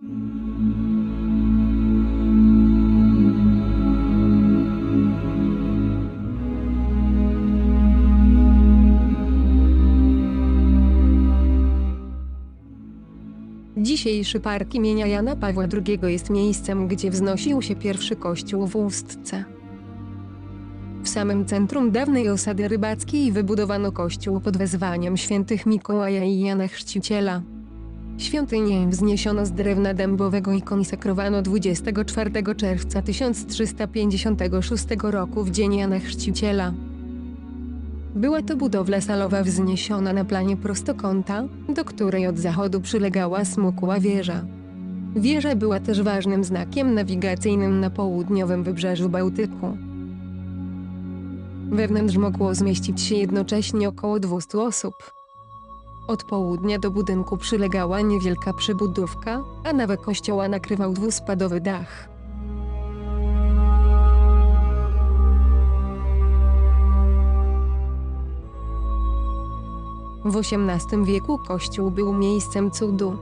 Dzisiejszy park imienia Jana Pawła II jest miejscem, gdzie wznosił się pierwszy kościół w Ustce. W samym centrum dawnej osady rybackiej wybudowano kościół pod wezwaniem świętych Mikołaja i Jana Chrzciciela. Świątynię wzniesiono z drewna dębowego i konsekrowano 24 czerwca 1356 roku w dzień Jana Chrzciciela. Była to budowla salowa wzniesiona na planie prostokąta, do której od zachodu przylegała smukła wieża. Wieża była też ważnym znakiem nawigacyjnym na południowym wybrzeżu Bałtyku. Wewnątrz mogło zmieścić się jednocześnie około 200 osób. Od południa do budynku przylegała niewielka przybudówka, a nawet kościoła nakrywał dwuspadowy dach. W XVIII wieku kościół był miejscem cudu.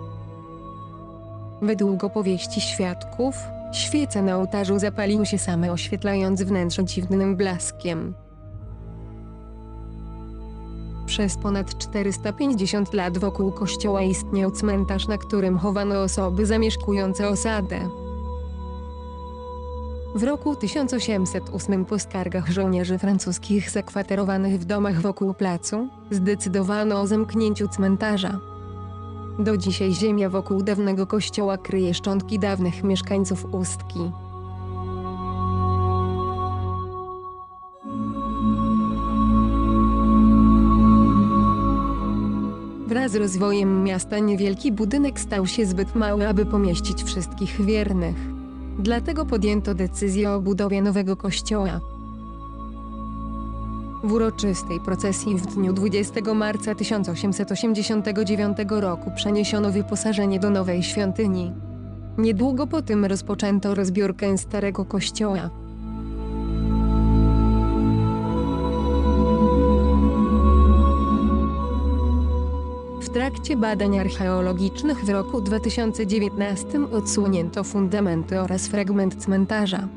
Według opowieści świadków, świece na ołtarzu zapaliły się same, oświetlając wnętrze dziwnym blaskiem. Przez ponad 450 lat wokół kościoła istniał cmentarz, na którym chowano osoby zamieszkujące osadę. W roku 1808 po skargach żołnierzy francuskich zakwaterowanych w domach wokół placu zdecydowano o zamknięciu cmentarza. Do dzisiaj ziemia wokół dawnego kościoła kryje szczątki dawnych mieszkańców Ustki. Z rozwojem miasta niewielki budynek stał się zbyt mały, aby pomieścić wszystkich wiernych. Dlatego podjęto decyzję o budowie nowego kościoła. W uroczystej procesji w dniu 20 marca 1889 roku przeniesiono wyposażenie do nowej świątyni. Niedługo po tym rozpoczęto rozbiórkę starego kościoła. Trakcie badań archeologicznych w roku 2019 odsłonięto fundamenty oraz fragment cmentarza.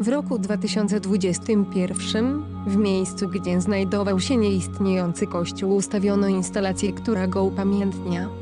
W roku 2021 w miejscu, gdzie znajdował się nieistniejący kościół, ustawiono instalację, która go upamiętnia.